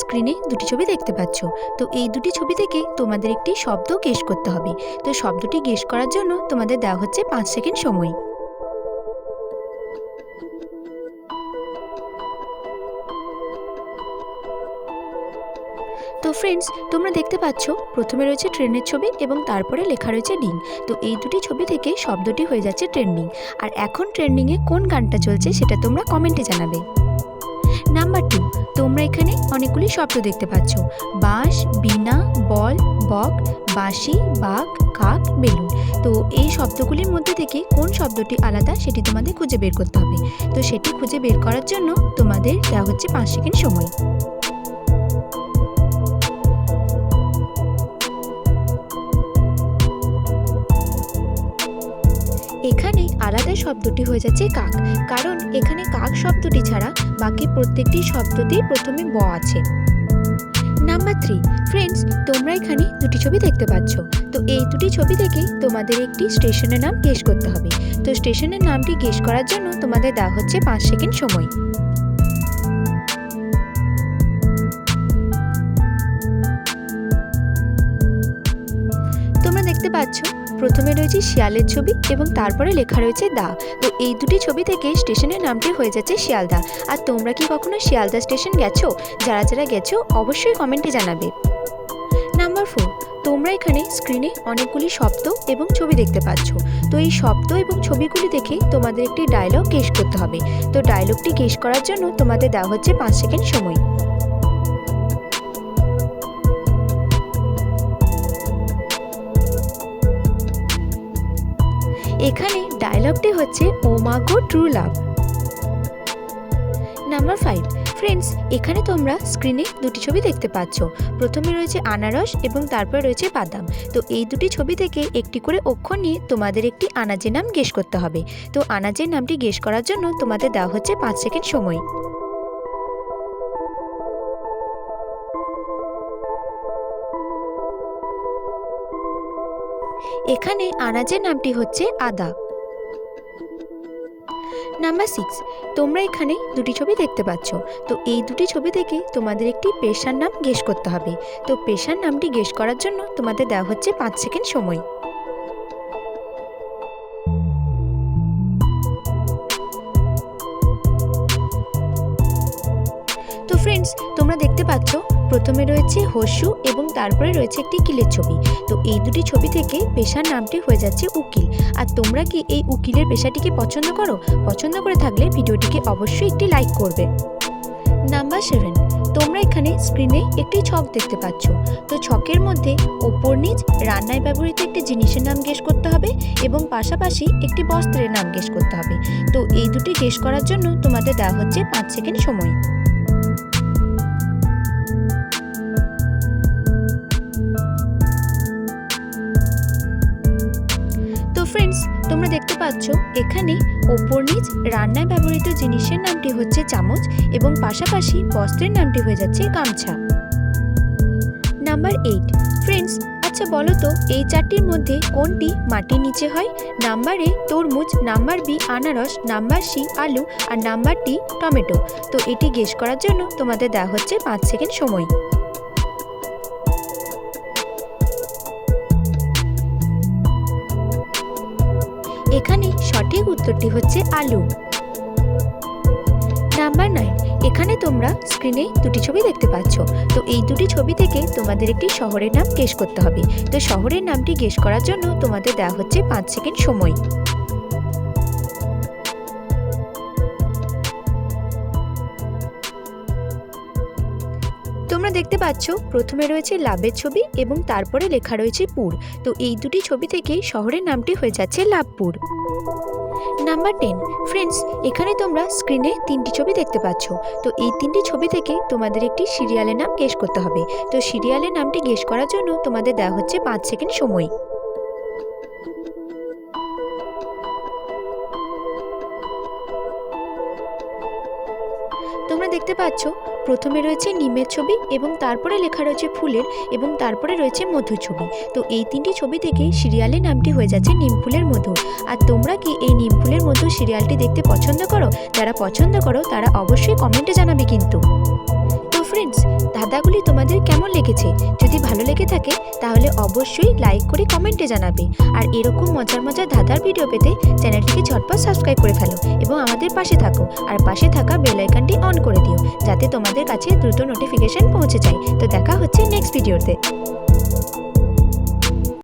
স্ক্রিনে দুটি ছবি দেখতে পাচ্ছ। তো এই দুটি ছবি থেকে তোমাদের একটি শব্দ গেস করতে হবে। তো শব্দটি গেস করার জন্য তোমাদের দেওয়া হচ্ছে পাঁচ সেকেন্ড সময়। তো ফ্রেন্ডস তোমরা দেখতে পাচ্ছ, প্রথমে রয়েছে ট্রেনের ছবি এবং তারপরে লেখা রয়েছে ডিং তো এই দুটি ছবি থেকে শব্দটি হয়ে যাচ্ছে ট্রেন্ডিং আর এখন ট্রেন্ডিংয়ে কোন গানটা চলছে সেটা তোমরা কমেন্টে জানাবে। নাম্বার তোমরা এখানে অনেকগুলি শব্দ দেখতে পাচ্ছ। বাঁশ বিনা বল, বক, বাঁশি বাঘ কাক, বেলুন। তো এই শব্দগুলির মধ্যে থেকে কোন শব্দটি আলাদা সেটি তোমাদের খুঁজে বের করতে হবে। তো সেটি খুঁজে বের করার জন্য তোমাদের দেওয়া হচ্ছে পাঁচ সেকেন্ড সময়। এখানে আলাদা শব্দটি হয়ে যাচ্ছে কাক, কারণ এখানে কাক শব্দটি ছাড়া বাকি প্রত্যেকটি শব্দতেই প্রথমে ব আছে। নাম্বার থ্রি ফ্রেন্ডস তোমরা এখানে দুটি ছবি দেখতে পাচ্ছ। তো এই দুটি ছবি দেখে তোমাদের একটি স্টেশনের নাম গেস করতে হবে। তো স্টেশনের নামটি গেস করার জন্য তোমাদের দেওয়া হচ্ছে পাঁচ সেকেন্ড সময়। প্রথমে রয়েছে শিয়ালের ছবি এবং তারপরে লেখা রয়েছে দা। তো এই দুটি ছবি থেকে স্টেশনের নামটি হয়ে যাচ্ছে শিয়ালদা। আর তোমরা কি কখনো শিয়ালদা স্টেশন গেছো? যারা যারা গেছো, অবশ্যই কমেন্টে জানাবে। নাম্বার ফোর তোমরা এখানে স্ক্রিনে অনেকগুলি শব্দ এবং ছবি দেখতে পাচ্ছ। তো এই শব্দ এবং ছবিগুলি দেখে তোমাদের একটি ডায়লগ গেস করতে হবে। তো ডায়লগটি গেস করার জন্য তোমাদের দেওয়া হচ্ছে পাঁচ সেকেন্ড সময়। এখানে ডায়লগটি হচ্ছে ও মা গো true love number five friends এখানে তোমরা স্ক্রিনে দুটি ছবি দেখতে পাচ্ছ। প্রথমে রয়েছে আনারস এবং তারপরে রয়েছে বাদাম। তো এই দুটি ছবি থেকে একটি করে অক্ষর নিয়ে তোমাদের একটি আনাজের নাম গেস করতে হবে। তো আনাজের নামটি গেস করার জন্য তোমাদের দেওয়া হচ্ছে পাঁচ সেকেন্ড সময়। এখানে আনাজের নামটি হচ্ছে আদা। নাম্বার সিক্স তোমরা এখানে দুটি ছবি দেখতে পাচ্ছ। তো এই দুটি ছবি থেকে তোমাদের একটি পেশার নাম গেস করতে হবে। তো পেশার নামটি গেস করার জন্য তোমাদের দেওয়া হচ্ছে পাঁচ সেকেন্ড সময়। ফ্রেন্ডস তোমরা দেখতে পাচ্ছ, প্রথমে রয়েছে হস্যু এবং তারপরে রয়েছে একটি কিলের ছবি। তো এই দুটি ছবি থেকে পেশার নামটি হয়ে যাচ্ছে উকিল। আর তোমরা কি এই উকিলের পেশাটিকে পছন্দ করো? পছন্দ করে থাকলে ভিডিওটিকে অবশ্যই একটি লাইক করবে। নাম্বার সেভেন, তোমরা এখানে স্ক্রিনে একটি ছক দেখতে পাচ্ছ। তো ছকের মধ্যে ওপর নিচ রান্নায় ব্যবহৃত একটি জিনিসের নাম গেস করতে হবে এবং পাশাপাশি একটি বস্ত্রের নাম গেস করতে হবে। তো এই দুটি গেস করার জন্য তোমাদের দেওয়া হচ্ছে পাঁচ সেকেন্ড সময়। পাচ্ছ এখানে ওপর নিচ রান্নায় ব্যবহৃত জিনিসের নামটি হচ্ছে চামচ এবং পাশাপাশি বস্ত্রের নামটি হয়ে যাচ্ছে গামছা। নাম্বার এইট ফ্রেন্ডস আচ্ছা বলো তো, এই চারটির মধ্যে কোনটি মাটির নিচে হয়? নাম্বার এ তরমুজ নাম্বার বি আনারস নাম্বার সি আলু, আর নাম্বার টি টমেটো। তো এটি গেস করার জন্য তোমাদের দেওয়া হচ্ছে পাঁচ সেকেন্ড সময়। এখানে সঠিক উত্তরটি হচ্ছে আলু। নাম্বার নাইন এখানে তোমরা স্ক্রিনে দুটি ছবি দেখতে পাচ্ছ। তো এই দুটি ছবি থেকে তোমাদের একটি শহরের নাম গেস করতে হবে। তো শহরের নামটি গেস করার জন্য তোমাদের দেওয়া হচ্ছে পাঁচ সেকেন্ড সময়। তোমরা দেখতে পাচ্ছ, প্রথমে রয়েছে লাভের ছবি এবং তারপরে লেখা রয়েছে পুর। তো এই দুটি ছবি থেকে শহরের নামটি হয়ে যাচ্ছে লাভপুর। নাম্বার টেন ফ্রেন্ডস এখানে তোমরা স্ক্রিনে তিনটি ছবি দেখতে পাচ্ছ। তো এই তিনটি ছবি থেকে তোমাদের একটি সিরিয়ালের নাম গেস করতে হবে। তো সিরিয়ালের নামটি গেস করার জন্য তোমাদের দেওয়া হচ্ছে পাঁচ সেকেন্ড সময়। তোমরা দেখতে পাচ্ছ প্রথমে রয়েছে নিমের ছবি এবং তারপরে লেখা রয়েছে ফুলের এবং তারপরে রয়েছে মধু ছবি। তো এই তিনটি ছবি থেকে সিরিয়ালের নামটি হয়ে যাচ্ছে নিম ফুলের মধু। আর তোমরা কি এই নিম ফুলের মধু সিরিয়ালটি দেখতে পছন্দ করো? যারা পছন্দ করো, তারা অবশ্যই কমেন্টে জানাবে কিন্তু। ধাঁধাগুলি তোমাদের কেমন লেগেছে? যদি ভালো লেগে থাকে, তাহলে অবশ্যই লাইক করে কমেন্টে জানাবে। আর এরকম মজার মজার ধাঁধার ভিডিও পেতে চ্যানেলটিকে ঝটপট সাবস্ক্রাইব করে ফেলো এবং আমাদের পাশে থাকো। আর পাশে থাকা বেল আইকনটি অন করে দিও, যাতে তোমাদের কাছে দ্রুত নোটিফিকেশন পৌঁছে যায়। তো দেখা হচ্ছে নেক্সট ভিডিওতে